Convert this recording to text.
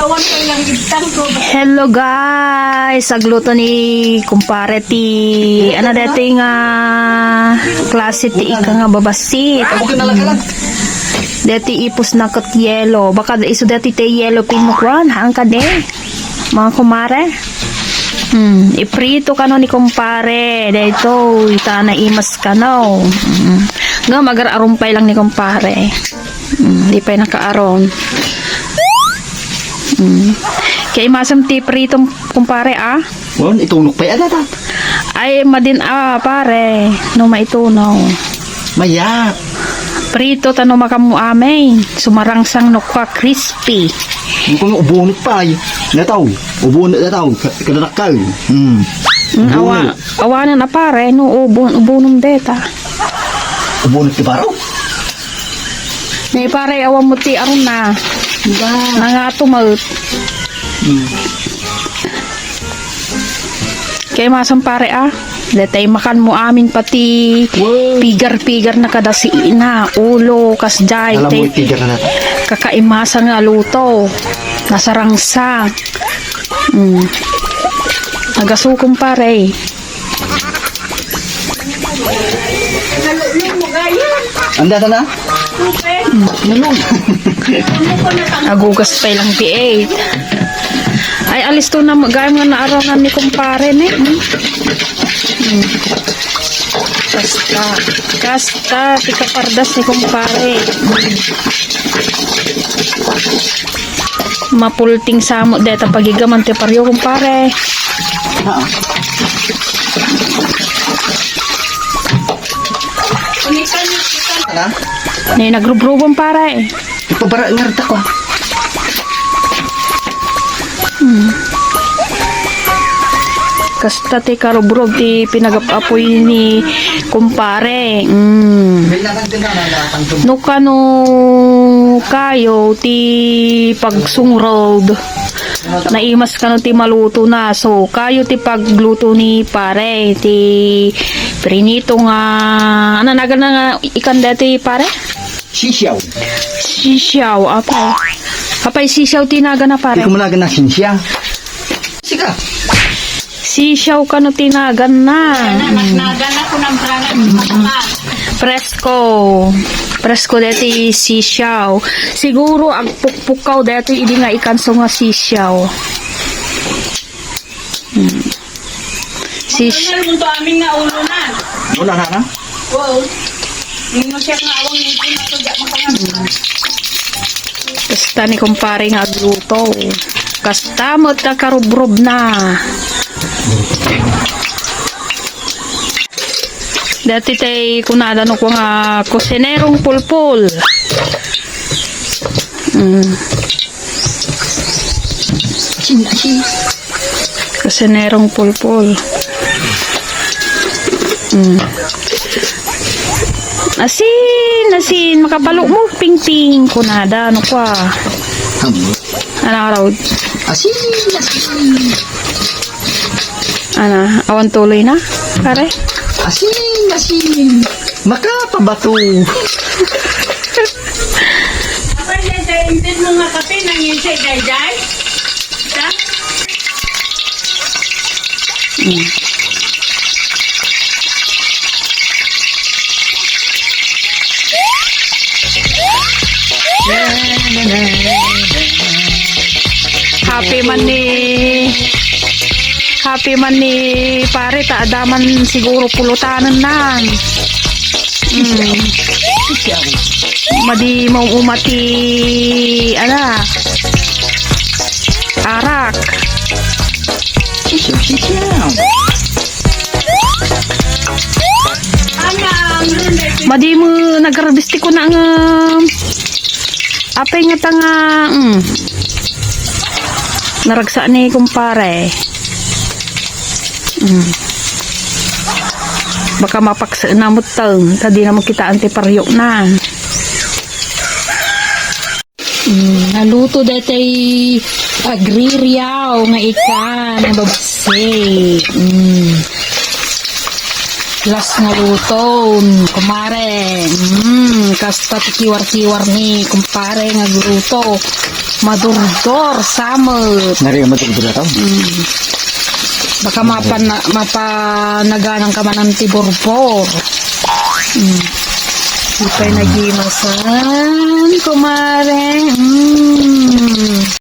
awan ko lang gitang ko. Hello guys, agluto ni kumpare ti ano dito nga klase ti ika nga babasit. Kalang. Deti ipos na kat yelo. Baka iso deti te yelo pinukwan hang ka de. Mga kumare. Hmm, iprito ka no ni kumpare. Dito, ita na imas ka no. Hmm. Nga magar-arumpay lang ni kumpare. Hmm, di pa nakaaron. Hmm. Kaya imasam ti prito kumpare ah. Wan, itunok pa yan ata. Ay, madin ah, pare. No maitunaw. Mayap. Prito tano makamu amin. Sumarangsang no ka crispy. Kung ubunot pa ay. Nataw. Ubunot na tao. Kadadakal. Hmm. Mm, awa, awanan na pare, no ubon, ubonong deta. Ubunot ka baro. Nay pare, awan mo ti aron na. Nga tumaut. Kaya masang pare ah. Letay makan mo amin pati pigar-pigar na kada si ina, ulo, kasjay, Alam mo, tay, ipigar na kakaimasa nga luto. Nasa rangsa. Mm. Nagasukong pare. Anda ta na? Tupe. Nalong. Ano ko na tang Agugas pa lang P8. Ay, alis to na gaya nga naarangan ni kumpare ni. Hmm? Hmm. Kasta. Kasta. Tika pardas ni kumpare. Hmm. Mapulting samo deta pagigaman ti paryo kumpare. Ha? Unikan niyo ikan. Ana? Ipabara nga rita ko. Kasta ti karubrog ti pinagapapoy ni kumpare. Mm. No kano kayo ti pagsungrod naimas kano ti maluto na so kayo ti pagluto ni pare ti prinito nga ano naga na nga ikan dati pare Sisiyaw. sisyaw apay apay sisyaw ti naga na Hindi pare ko malaga na sinsya. Sika. sisyaw kano ti naga na Nagnagan ako ng brangan ni mama. Presko. Presko deti sisyaw. Siguro ang pukpukaw deti idi nga ikanso nga sisyaw. Hmm. Sis Ano mo to amin nga ulo na. Wala na na? Wow. Hindi mo siya nga awang nito na to. Diyak makangan. Kasta ni kumpare nga agluto. Kasta mo ta karubrob na. Dati tay kunada no ko nga kusinerong pulpul. Mm. Sin, sin. Kusinerong pulpul. Mm. Asin, asin, makabalo mo, ping-ping, kunada, ano kwa. Ano raw, Asin, asin. ano, awan tuloy na, pare. Asin, asin. Makapabato. Apa yan sa intin mo nga kape nang yun siya jay-jay? Ha? Happy man ni Happy man ni pare ta adaman siguro pulutanan nan. Mm. Madi mau umati ana arak. Madi mo nagarbisti ko na nga apay nga tanga mm. Naragsa ni kumpare. Mm. Baka mapaksa na mo taon. Tadi na kita antiparyo na. Mm, naluto datay agririyaw nga ikan na babase. Mm. Last nga luto, kumare. Mm, kasta kiwar-kiwar ni kumpare nga luto. Madurdor, samot. Nari ang matulog na tao. Baka mapan, mapanaganang ka man ng tiborbor. Mm. Ipay nagimasan, kumare. Mm.